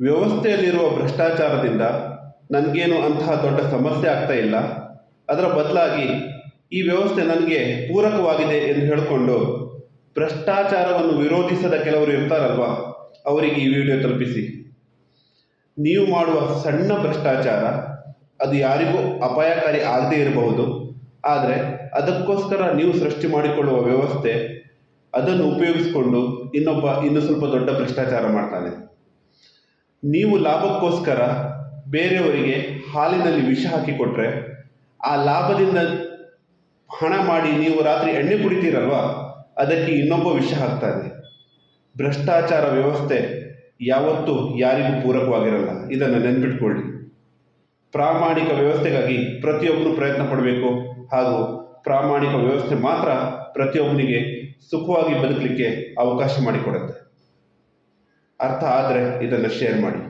ವ್ಯವಸ್ಥೆಯಲ್ಲಿರುವ ಭ್ರಷ್ಟಾಚಾರದಿಂದ ನನಗೇನು ಅಂತಹ ದೊಡ್ಡ ಸಮಸ್ಯೆ ಆಗ್ತಾ ಇಲ್ಲ. ಅದರ ಬದಲಾಗಿ ಈ ವ್ಯವಸ್ಥೆ ನನಗೆ ಪೂರಕವಾಗಿದೆ ಎಂದು ಹೇಳಿಕೊಂಡು ಭ್ರಷ್ಟಾಚಾರವನ್ನು ವಿರೋಧಿಸದ ಕೆಲವರು ಇರ್ತಾರಲ್ವಾ, ಅವರಿಗೆ ಈ ವಿಡಿಯೋ ತಲುಪಿಸಿ. ನೀವು ಮಾಡುವ ಸಣ್ಣ ಭ್ರಷ್ಟಾಚಾರ, ಅದು ಯಾರಿಗೂ ಅಪಾಯಕಾರಿ ಆಗದೇ ಇರಬಹುದು. ಆದರೆ ಅದಕ್ಕೋಸ್ಕರ ನೀವು ಸೃಷ್ಟಿ ಮಾಡಿಕೊಳ್ಳುವ ವ್ಯವಸ್ಥೆ, ಅದನ್ನು ಉಪಯೋಗಿಸಿಕೊಂಡು ಇನ್ನೊಬ್ಬ, ಇನ್ನೂ ಸ್ವಲ್ಪ ದೊಡ್ಡ ಭ್ರಷ್ಟಾಚಾರ ಮಾಡ್ತಾನೆ. ನೀವು ಲಾಭಕ್ಕೋಸ್ಕರ ಬೇರೆಯವರಿಗೆ ಹಾಲಿನಲ್ಲಿ ವಿಷ ಹಾಕಿಕೊಟ್ರೆ ಆ ಲಾಭದಿಂದ ಹಣ ಮಾಡಿ ನೀವು ರಾತ್ರಿ ಎಣ್ಣೆ ಕುಡಿತೀರಲ್ವಾ? ಅದಕ್ಕೆ ಇನ್ನೊಬ್ಬ ವಿಷ ಹಾಕ್ತಾನೆ ಭ್ರಷ್ಟಾಚಾರ ವ್ಯವಸ್ಥೆ ಯಾವತ್ತೂ ಯಾರಿಗೂ ಪೂರಕವಾಗಿರಲ್ಲ. ಇದನ್ನು ನೆನ್ಪಿಟ್ಕೊಳ್ಳಿ. ಪ್ರಾಮಾಣಿಕ ವ್ಯವಸ್ಥೆಗಾಗಿ ಪ್ರತಿಯೊಬ್ಬರು ಪ್ರಯತ್ನ ಪಡಬೇಕು. ಹಾಗೂ ಪ್ರಾಮಾಣಿಕ ವ್ಯವಸ್ಥೆ ಮಾತ್ರ ಪ್ರತಿಯೊಬ್ಬನಿಗೆ ಸುಖವಾಗಿ ಬದುಕಲಿಕ್ಕೆ ಅವಕಾಶ ಮಾಡಿಕೊಡುತ್ತೆ. ಅರ್ಥ ಆದರೆ ಇದನ್ನು ಶೇರ್ ಮಾಡಿ.